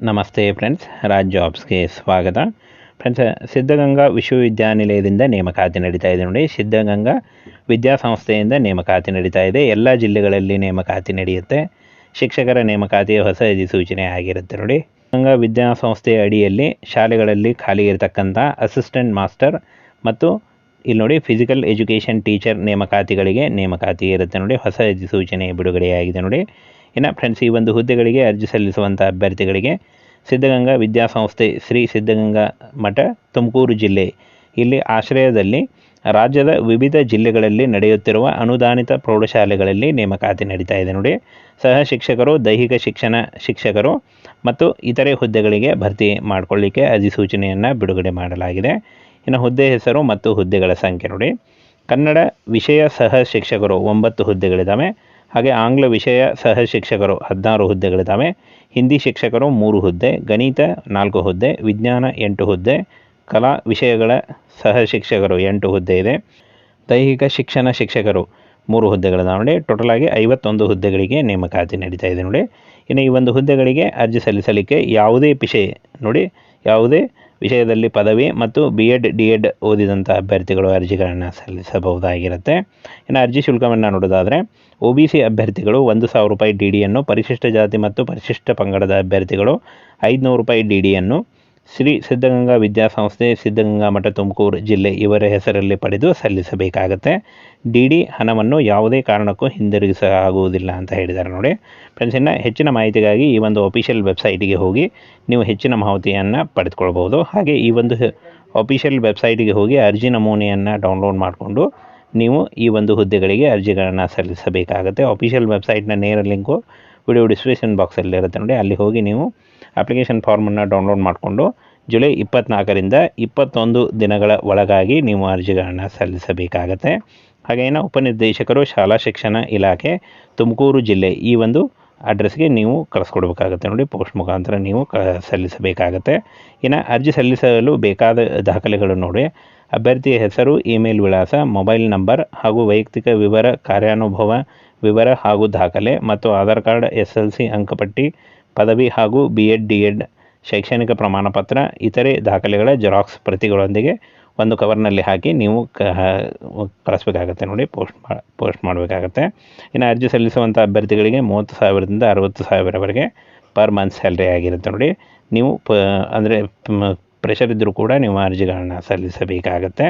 ನಮಸ್ತೆ ಫ್ರೆಂಡ್ಸ್, ರಾಜ್ ಜಾಬ್ಸ್ಗೆ ಸ್ವಾಗತ. ಫ್ರೆಂಡ್ಸ್, ಸಿದ್ಧಗಂಗಾ ವಿಶ್ವವಿದ್ಯಾನಿಲಯದಿಂದ ನೇಮಕಾತಿ ನಡೀತಾ ಇದೆ ನೋಡಿ. ಸಿದ್ಧಗಂಗಾ ವಿದ್ಯಾಸಂಸ್ಥೆಯಿಂದ ನೇಮಕಾತಿ ನಡೀತಾ ಇದೆ. ಎಲ್ಲ ಜಿಲ್ಲೆಗಳಲ್ಲಿ ನೇಮಕಾತಿ ನಡೆಯುತ್ತೆ. ಶಿಕ್ಷಕರ ನೇಮಕಾತಿಯ ಹೊಸ ಅಧಿಸೂಚನೆ ಆಗಿರುತ್ತೆ ನೋಡಿ. ಗಂಗಾ ವಿದ್ಯಾಸಂಸ್ಥೆಯ ಅಡಿಯಲ್ಲಿ ಶಾಲೆಗಳಲ್ಲಿ ಖಾಲಿ ಇರತಕ್ಕಂಥ ಅಸಿಸ್ಟೆಂಟ್ ಮಾಸ್ಟರ್ ಮತ್ತು ಇಲ್ಲಿ ನೋಡಿ ಫಿಸಿಕಲ್ ಎಜುಕೇಷನ್ ಟೀಚರ್ ನೇಮಕಾತಿಗಳಿಗೆ ನೇಮಕಾತಿ ಇರುತ್ತೆ ನೋಡಿ. ಹೊಸ ಅಧಿಸೂಚನೆ ಬಿಡುಗಡೆಯಾಗಿದೆ ನೋಡಿ. ಇನ್ನು ಫ್ರೆಂಡ್ಸ್ ಈ ಒಂದು ಹುದ್ದೆಗಳಿಗೆ ಅರ್ಜಿ ಸಲ್ಲಿಸುವಂಥ ಅಭ್ಯರ್ಥಿಗಳಿಗೆ ಸಿದ್ಧಗಂಗಾ ವಿದ್ಯಾಸಂಸ್ಥೆ ಶ್ರೀ ಸಿದ್ಧಗಂಗಾ ಮಠ, ತುಮಕೂರು ಜಿಲ್ಲೆ. ಇಲ್ಲಿ ಆಶ್ರಯದಲ್ಲಿ ರಾಜ್ಯದ ವಿವಿಧ ಜಿಲ್ಲೆಗಳಲ್ಲಿ ನಡೆಯುತ್ತಿರುವ ಅನುದಾನಿತ ಪ್ರೌಢಶಾಲೆಗಳಲ್ಲಿ ನೇಮಕಾತಿ ನಡೀತಾ ಇದೆ ನೋಡಿ. ಸಹ ಶಿಕ್ಷಕರು, ದೈಹಿಕ ಶಿಕ್ಷಣ ಶಿಕ್ಷಕರು ಮತ್ತು ಇತರೆ ಹುದ್ದೆಗಳಿಗೆ ಭರ್ತಿ ಮಾಡಿಕೊಳ್ಳಿಕ್ಕೆ ಅಧಿಸೂಚನೆಯನ್ನು ಬಿಡುಗಡೆ ಮಾಡಲಾಗಿದೆ. ಇನ್ನು ಹುದ್ದೆ ಹೆಸರು ಮತ್ತು ಹುದ್ದೆಗಳ ಸಂಖ್ಯೆ ನೋಡಿ. ಕನ್ನಡ ವಿಷಯ ಸಹ ಶಿಕ್ಷಕರು ಒಂಬತ್ತು ಹುದ್ದೆಗಳಿದ್ದಾವೆ. ಹಾಗೆ ಆಂಗ್ಲ ವಿಷಯ, ಸಹ ಶಿಕ್ಷಕರು ಹದಿನಾರು ಹುದ್ದೆಗಳಿದ್ದಾವೆ ಹಿಂದಿ ಶಿಕ್ಷಕರು ಮೂರು ಹುದ್ದೆ, ಗಣಿತ ನಾಲ್ಕು ಹುದ್ದೆ, ವಿಜ್ಞಾನ ಎಂಟು ಹುದ್ದೆ, ಕಲಾ ವಿಷಯಗಳ ಸಹ ಶಿಕ್ಷಕರು ಎಂಟು ಹುದ್ದೆ ಇದೆ. ದೈಹಿಕ ಶಿಕ್ಷಣ ಶಿಕ್ಷಕರು ಮೂರು ಹುದ್ದೆಗಳಿದ್ದಾವೆ ನೋಡಿ. ಟೋಟಲ್ ಆಗಿ ಐವತ್ತೊಂದು ಹುದ್ದೆಗಳಿಗೆ ನೇಮಕಾತಿ ನಡೀತಾ ಇದೆ ನೋಡಿ. ಇನ್ನು ಈ ಒಂದು ಹುದ್ದೆಗಳಿಗೆ ಅರ್ಜಿ ಸಲ್ಲಿಸಲಿಕ್ಕೆ ಯಾವುದೇ ವಿಷಯ ನೋಡಿ, ಯಾವುದೇ ವಿಷಯದಲ್ಲಿ ಪದವಿ ಮತ್ತು ಬಿ ಎಡ್ ಡಿ ಎಡ್ ಓದಿದಂಥ ಅಭ್ಯರ್ಥಿಗಳು ಅರ್ಜಿಗಳನ್ನು ಸಲ್ಲಿಸಬಹುದಾಗಿರುತ್ತೆ. ಇನ್ನು ಅರ್ಜಿ ಶುಲ್ಕವನ್ನು ನೋಡೋದಾದರೆ ಒ ಬಿ ಸಿ ಅಭ್ಯರ್ಥಿಗಳು ಒಂದು ಸಾವಿರ ರೂಪಾಯಿ ಡಿ ಡಿಯನ್ನು ಪರಿಶಿಷ್ಟ ಜಾತಿ ಮತ್ತು ಪರಿಶಿಷ್ಟ ಪಂಗಡದ ಅಭ್ಯರ್ಥಿಗಳು ಐದುನೂರು ರೂಪಾಯಿ ಡಿ ಡಿಯನ್ನು ಶ್ರೀ ಸಿದ್ಧಗಂಗಾ ವಿದ್ಯಾಸಂಸ್ಥೆ, ಸಿದ್ಧಗಂಗಾ ಮಠ ತುಮಕೂರು ಜಿಲ್ಲೆ ಇವರ ಹೆಸರಲ್ಲಿ ಪಡೆದು ಸಲ್ಲಿಸಬೇಕಾಗತ್ತೆ. ಡಿ ಡಿ ಹಣವನ್ನು ಯಾವುದೇ ಕಾರಣಕ್ಕೂ ಹಿಂದಿರುಗಿಸಲಾಗುವುದಿಲ್ಲ ಅಂತ ಹೇಳಿದ್ದಾರೆ ನೋಡಿ. ಫ್ರೆಂಡ್ಸ್ ಹೆಚ್ಚಿನ ಮಾಹಿತಿಗಾಗಿ ಈ ಒಂದು ಅಫಿಷಿಯಲ್ ವೆಬ್ಸೈಟಿಗೆ ಹೋಗಿ ನೀವು ಹೆಚ್ಚಿನ ಮಾಹಿತಿಯನ್ನು ಪಡೆದುಕೊಳ್ಬೋದು ಹಾಗೆ ಈ ಒಂದು ಅಫಿಷಿಯಲ್ ವೆಬ್ಸೈಟಿಗೆ ಹೋಗಿ ಅರ್ಜಿ ನಮೂನೆಯನ್ನು ಡೌನ್ಲೋಡ್ ಮಾಡಿಕೊಂಡು ನೀವು ಈ ಒಂದು ಹುದ್ದೆಗಳಿಗೆ ಅರ್ಜಿಗಳನ್ನು ಸಲ್ಲಿಸಬೇಕಾಗುತ್ತೆ. ಅಫಿಷಿಯಲ್ ವೆಬ್ಸೈಟ್ನ ನೇರ ಲಿಂಕು ವಿಡಿಯೋ ಡಿಸ್ಕ್ರಿಪ್ಷನ್ ಬಾಕ್ಸಲ್ಲಿ ಇರುತ್ತೆ ನೋಡಿ. ಅಲ್ಲಿ ಹೋಗಿ ನೀವು ಅಪ್ಲಿಕೇಶನ್ ಫಾರ್ಮನ್ನು ಡೌನ್ಲೋಡ್ ಮಾಡಿಕೊಂಡು ಜುಲೈ ಇಪ್ಪತ್ತ್ನಾಲ್ಕರಿಂದ ಇಪ್ಪತ್ತೊಂದು ದಿನಗಳ ಒಳಗಾಗಿ ನೀವು ಅರ್ಜಿಗಳನ್ನು ಸಲ್ಲಿಸಬೇಕಾಗತ್ತೆ. ಹಾಗೇನ ಉಪನಿರ್ದೇಶಕರು, ಶಾಲಾ ಶಿಕ್ಷಣ ಇಲಾಖೆ, ತುಮಕೂರು ಜಿಲ್ಲೆ ಈ ಒಂದು ಅಡ್ರೆಸ್ಗೆ ನೀವು ಕಳಿಸ್ಕೊಡ್ಬೇಕಾಗತ್ತೆ ನೋಡಿ. ಪೋಸ್ಟ್ ಮುಖಾಂತರ ನೀವು ಕ ಸಲ್ಲಿಸಬೇಕಾಗತ್ತೆ. ಇನ್ನು ಅರ್ಜಿ ಸಲ್ಲಿಸಲು ಬೇಕಾದ ದಾಖಲೆಗಳು ನೋಡಿ. ಅಭ್ಯರ್ಥಿಯ ಹೆಸರು ಇಮೇಲ್ ವಿಳಾಸ ಮೊಬೈಲ್ ನಂಬರ್ ಹಾಗೂ ವೈಯಕ್ತಿಕ ವಿವರ, ಕಾರ್ಯಾನುಭವ ವಿವರ ಹಾಗೂ ದಾಖಲೆ ಮತ್ತು Aadhaar card, S L C ಅಂಕಪಟ್ಟಿ, ಪದವಿ ಹಾಗೂ ಬಿ ಎಡ್ ಡಿ ಎಡ್ ಶೈಕ್ಷಣಿಕ ಪ್ರಮಾಣಪತ್ರ, ಇತರೆ ದಾಖಲೆಗಳ ಜೆರಾಕ್ಸ್ ಪ್ರತಿಗಳೊಂದಿಗೆ ಒಂದು ಕವರ್ನಲ್ಲಿ ಹಾಕಿ ನೀವು ಕಳಿಸ್ಬೇಕಾಗತ್ತೆ ನೋಡಿ, ಪೋಸ್ಟ್ ಮಾ, ಪೋಸ್ಟ್ ಮಾಡಬೇಕಾಗತ್ತೆ. ಇನ್ನು ಅರ್ಜಿ ಸಲ್ಲಿಸುವಂಥ ಅಭ್ಯರ್ಥಿಗಳಿಗೆ ಮೂವತ್ತು ಸಾವಿರದಿಂದ ಅರವತ್ತು ಸಾವಿರವರೆಗೆ ಪರ್ ಮಂತ್ ಸ್ಯಾಲ್ರಿ ಆಗಿರುತ್ತೆ ನೋಡಿ. ನೀವು ಪ, ಅಂದರೆ ಪ್ರೆಷರ್ ಇದ್ದರೂ ಕೂಡ ನೀವು ಅರ್ಜಿಗಳನ್ನು ಸಲ್ಲಿಸಬೇಕಾಗತ್ತೆ.